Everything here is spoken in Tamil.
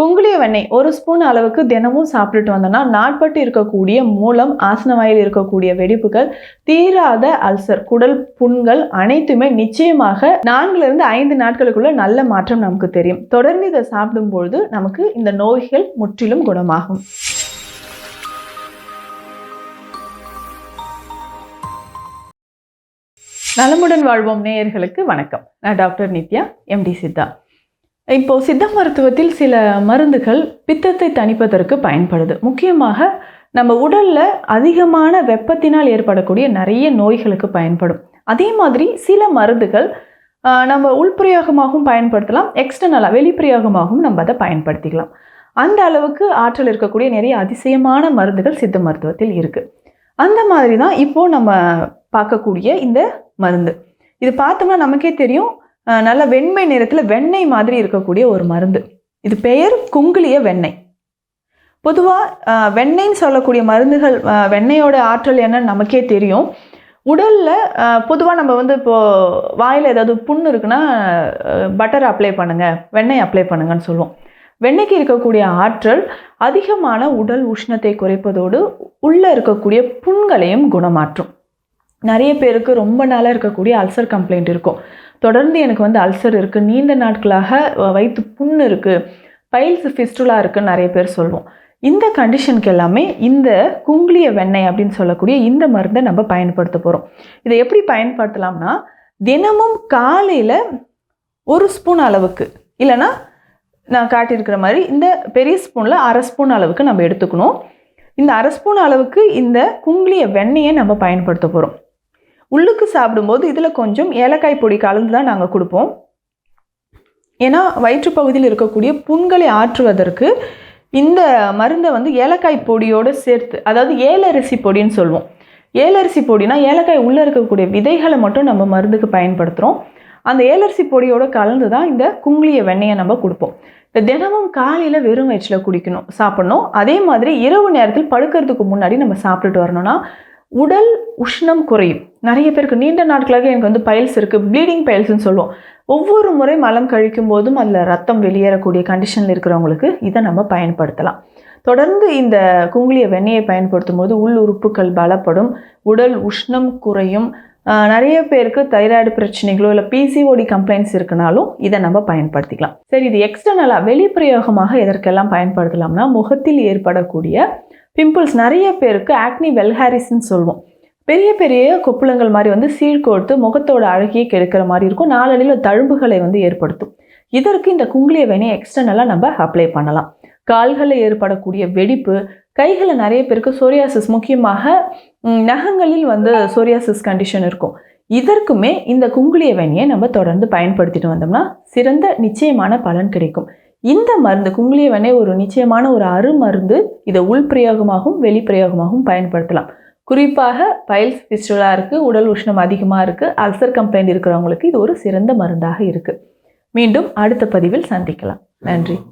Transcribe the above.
குங்குளிய வெண்ணெய் ஒரு ஸ்பூன் அளவுக்கு தினமும் சாப்பிட்டுட்டு வந்தோம்னா நாட்பட்டு இருக்கக்கூடிய மூலம் ஆசனவாயில் இருக்கக்கூடிய வெடிப்புகள் தீராத அல்சர் குடல் புண்கள் அனைத்துமே நிச்சயமாக நான்கிலிருந்து ஐந்து நாட்களுக்குள்ள நல்ல மாற்றம் நமக்கு தெரியும். தொடர்ந்து இதை சாப்பிடும்பொழுது நமக்கு இந்த நோய்கள் முற்றிலும் குணமாகும். நலமுடன் வாழ்வோம் நேயர்களுக்கு வணக்கம். நான் டாக்டர் நித்யா எம்டி சித்தா. இப்போது சித்த மருத்துவத்தில் சில மருந்துகள் பித்தத்தை தணிப்பதற்கு பயன்படுது. முக்கியமாக நம்ம உடலில் அதிகமான வெப்பத்தினால் ஏற்படக்கூடிய நிறைய நோய்களுக்கு பயன்படும். அதே மாதிரி சில மருந்துகள் நம்ம உள்பிரயோகமாகவும் பயன்படுத்தலாம். எக்ஸ்டர்னலாக வெளிப்பிரயோகமாகவும் நம்ம அதை பயன்படுத்திக்கலாம். அந்த அளவுக்கு ஆற்றல் இருக்கக்கூடிய நிறைய அதிசயமான மருந்துகள் சித்த மருத்துவத்தில் இருக்குது அந்த மாதிரி தான் இப்போது நம்ம பார்க்கக்கூடிய இந்த மருந்து. இது பார்த்தோம்னா நமக்கே தெரியும் நல்ல வெண்மை நிறத்தில் வெண்ணெய் மாதிரி இருக்கக்கூடிய ஒரு மருந்து. இது பெயர் குங்குளிய வெண்ணெய். பொதுவாக வெண்ணெய்ன்னு சொல்லக்கூடிய மருந்துகள் வெண்ணெயோட ஆற்றல் என்னன்னு நமக்கே தெரியும். உடலில் பொதுவாக நம்ம வந்து இப்போது வாயில் ஏதாவது புண்ணு இருக்குன்னா பட்டர் அப்ளை பண்ணுங்கள் வெண்ணெய் அப்ளை பண்ணுங்கன்னு சொல்லுவோம். வெண்ணெய்க்கு இருக்கக்கூடிய ஆற்றல் அதிகமான உடல் உஷ்ணத்தை குறைப்பதோடு உள்ளே இருக்கக்கூடிய புண்களையும் குணமாற்றும். நிறைய பேருக்கு ரொம்ப நாளாக இருக்கக்கூடிய அல்சர் கம்ப்ளைண்ட் இருக்கும். தொடர்ந்து எனக்கு வந்து அல்சர் இருக்குது நீண்ட நாட்களாக வயிற்று புண்ணு இருக்குது பைல்ஸ் ஃபிஸ்டுலா இருக்குன்னு நிறைய பேர் சொல்லுவோம் இந்த கண்டிஷனுக்கு எல்லாமே இந்த குங்குளிய வெண்ணெய் அப்படின்னு சொல்லக்கூடிய இந்த மருந்தை நம்ம பயன்படுத்த போகிறோம் இதை எப்படி பயன்படுத்தலாம்னா தினமும் காலையில் ஒரு ஸ்பூன் அளவுக்கு இல்லைன்னா நான் காட்டியிருக்கிற மாதிரி இந்த பெரிய ஸ்பூனில் அரை ஸ்பூன் அளவுக்கு நம்ம எடுத்துக்கணும். இந்த அரை ஸ்பூன் அளவுக்கு இந்த குங்குளிய வெண்ணெயை நம்ம பயன்படுத்த போகிறோம் உள்ளுக்கு சாப்பிடும்போது இதில் கொஞ்சம் ஏலக்காய் பொடி கலந்து தான் நாங்கள் கொடுப்போம். ஏன்னா வயிற்று பகுதியில் இருக்கக்கூடிய புண்களை ஆற்றுவதற்கு இந்த மருந்தை வந்து ஏலக்காய் பொடியோடு சேர்த்து அதாவது ஏலரிசி பொடின்னு சொல்லுவோம். ஏலரிசி பொடினா ஏலக்காய் உள்ளே இருக்கக்கூடிய விதைகளை மட்டும் நம்ம மருந்துக்கு பயன்படுத்துகிறோம் அந்த ஏலரிசி பொடியோடு கலந்து தான் இந்த குங்குளிய வெண்ணெயை நம்ம கொடுப்போம். இந்த தினமும் காலையில் வெறும் வயிற்றில் குடிக்கணும் சாப்பிடணும். அதே மாதிரி இரவு நேரத்தில் படுக்கிறதுக்கு முன்னாடி நம்ம சாப்பிட்டுட்டு வரணும்னா உடல் உஷ்ணம் குறையும். நிறைய பேருக்கு நீண்ட நாட்களாக எனக்கு வந்து பைல்ஸ் இருக்குது ப்ளீடிங் பைல்ஸ்னு சொல்லுவோம். ஒவ்வொரு முறை மலம் கழிக்கும் போதும் அதில் ரத்தம் வெளியேறக்கூடிய கண்டிஷனில் இருக்கிறவங்களுக்கு இதை நம்ம பயன்படுத்தலாம். தொடர்ந்து இந்த குங்குளிய வெண்ணெயை பயன்படுத்தும் போது உள் உறுப்புகள் பலப்படும் உடல் உஷ்ணம் குறையும். நிறைய பேருக்கு தைராய்டு பிரச்சனைகளோ இல்லை பிசிஓடி கம்ப்ளைண்ட்ஸ் இருக்குனாலும் இதை நம்ம பயன்படுத்திக்கலாம். சரி இது எக்ஸ்டர்னலாக வெளிப்பிரயோகமாக எதற்கெல்லாம் பயன்படுத்தலாம்னா முகத்தில் ஏற்படக்கூடிய பிம்பிள்ஸ் நிறைய பேருக்கு ஆக்னி வெல்ஹாரிஸ்ன்னு சொல்லுவோம் பெரிய பெரிய கொப்புளங்கள் மாதிரி வந்து சீழ்கோர்த்து முகத்தோட அழகியை கெடுக்கிற மாதிரி இருக்கும். நாளடியில் தழும்புகளை வந்து ஏற்படுத்தும். இதற்கு இந்த குங்குளிய வெண்ணெய் எக்ஸ்டர்னலாக நம்ம அப்ளை பண்ணலாம். கால்களில் ஏற்படக்கூடிய வெடிப்பு கைகளில் நிறைய பேருக்கு சோரியாசிஸ் முக்கியமாக நகங்களில் வந்து சோரியாசிஸ் கண்டிஷன் இருக்கும். இதற்குமே இந்த குங்குளிய வெண்ணெயை நம்ம தொடர்ந்து பயன்படுத்திட்டு வந்தோம்னா சிறந்த நிச்சயமான பலன் கிடைக்கும். இந்த மருந்து குங்குளிய வெண்ணெய் ஒரு நிச்சயமான ஒரு அருமருந்து. இதை உள்பிரயோகமாகவும் வெளிப்பிரயோகமாகவும் பயன்படுத்தலாம். குறிப்பாக பைல்ஸ் பிஸ்டுலாக இருக்குது உடல் உஷ்ணம் அதிகமாக இருக்குது அல்சர் கம்ப்ளைண்ட் இருக்கிறவங்களுக்கு இது ஒரு சிறந்த மருந்தாக இருக்குது மீண்டும் அடுத்த பதிவில் சந்திக்கலாம். நன்றி.